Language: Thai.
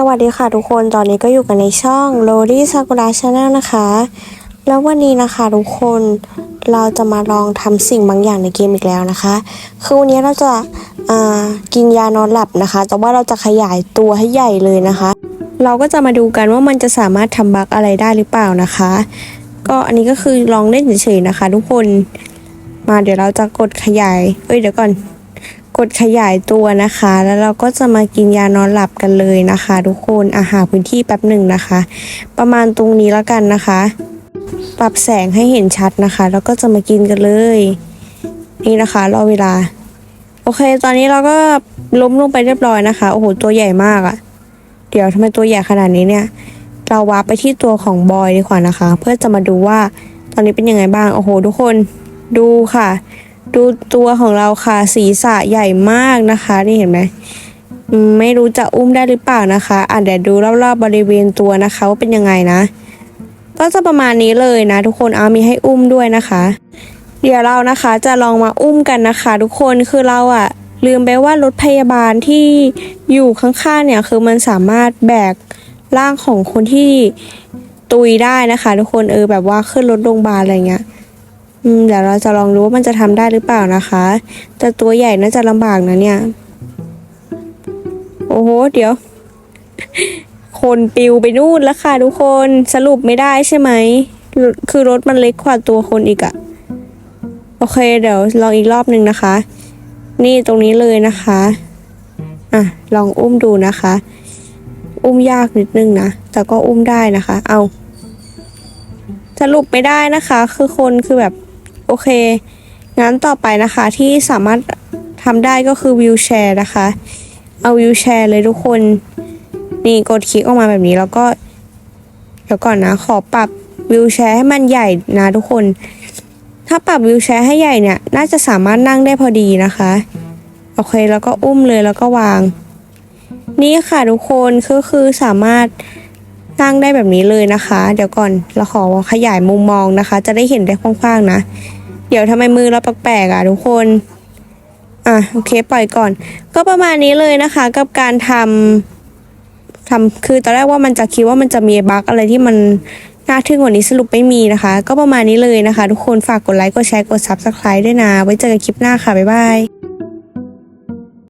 สวัสดีค่ะทุกคน ตอนนี้ก็อยู่กันในช่อง l o d y Sakura Channel นะคะ แล้ววันนี้นะคะทุกคน เราจะมาลองทำสิ่งบางอย่างในเกมอีกแล้วนะคะ คือวันนี้เราจะากินยานอนหลับนะคะ แต่ว่าเราจะขยายตัวให้ใหญ่เลยนะคะ เราก็จะมาดูกันว่ามันจะสามารถทำบั๊กอะไรได้หรือเปล่านะคะ ก็อันนี้ก็คือลองเล่นเฉยๆนะคะ ทุกคน มาเดี๋ยวเราจะกดขยาย เอ้ยเดี๋ยวก่อน กดขยายตัวนะคะ แล้วเราก็จะมากินยานอนหลับกันเลยนะคะ ทุกคนอาหาพื้นที่แป๊บหนึ่งนะคะ ประมาณตรงนี้แล้วกันนะคะ ปรับแสงให้เห็นชัดนะคะ แล้วก็จะมากินกันเลย นี่นะคะรอเวลา โอเค ตอนนี้เราก็ล้มลงไปเรียบร้อยนะคะโอ้โหตัวใหญ่มากอะเดี๋ยวทำไมตัวใหญ่ขนาดนี้เนี่ย เราวาร์ปไปที่ตัวของบอยดีกว่านะคะ เพื่อจะมาดูว่าตอนนี้เป็นยังไงบ้างโอ้โห ทุกคนดูค่ะ ดูตัวของเราค่ะ ศีรษะใหญ่มากนะคะ นี่เห็นไหมไม่รู้จะอุ้มได้หรือเปล่านะคะ อะเดี๋ยวดูรอบๆบริเวณตัวนะคะว่าเป็นยังไงนะ ก็จะประมาณนี้เลยนะ ทุกคนเอามีให้อุ้มด้วยนะคะ เดี๋ยวเรานะคะจะลองมาอุ้มกันนะคะ ทุกคนคือเราอะลืมไปว่ารถพยาบาลที่อยู่ข้างๆเนี่ยคือมันสามารถแบกร่างของคนที่ตุยได้นะคะ ทุกคนเออแบบว่าขึ้นรถโรงพยาบาลอะไรเงี้ย เดี๋ยวเราจะลองดูว่ามันจะทำได้หรือเปล่านะคะ แต่ตัวใหญ่น่าจะลำบากนะเนี่ย โอ้โห เดี๋ยว คนปิวไปนู่นแล้วค่ะทุกคนสรุปไม่ได้ใช่ไหม คือรถมันเล็กกว่าตัวคนอีกอะโอเค เดี๋ยวลองอีกรอบหนึ่งนะคะ นี่ตรงนี้เลยนะคะ อะ ลองอุ้มดูนะคะ อุ้มยากนิดนึงนะ แต่ก็อุ้มได้นะคะ เอาสรุปไม่ได้นะคะ คือคนคือแบบ โอเค งั้นต่อไปนะคะที่สามารถทำได้ก็คือวิวแชร์นะคะ เอาวิวแชร์เลยทุกคน นี่กดคลิกออกมาแบบนี้แล้วก็ เดี๋ยวก่อนนะ ขอปรับวิวแชร์ให้มันใหญ่นะทุกคน ถ้าปรับวิวแชร์ให้ใหญ่เนี่ย น่าจะสามารถนั่งได้พอดีนะคะ โอเค แล้วก็อุ้มเลยแล้วก็วาง นี่ค่ะทุกคนก็คือสามารถนั่งได้แบบนี้เลยนะคะ เดี๋ยวก่อนเราขอขยายมุมมองนะคะ จะได้เห็นได้กว้างๆนะ เดี๋ยวทำไมมือเราแปลกๆอะทุกคน อะโอเคปล่อยก่อน ก็ประมาณนี้เลยนะคะ กับการทำทำคือตอนแรกว่ามันจะคิดว่ามันจะมีบั๊กอะไรที่มันน่าทึ่งกว่านี้สรุปไม่มีนะคะ ก็ประมาณนี้เลยนะคะ ทุกคนฝากกดไลค์กดแชร์กด subscribe ด้วยนะ ไว้เจอกันคลิปหน้าค่ะ บ๊ายบาย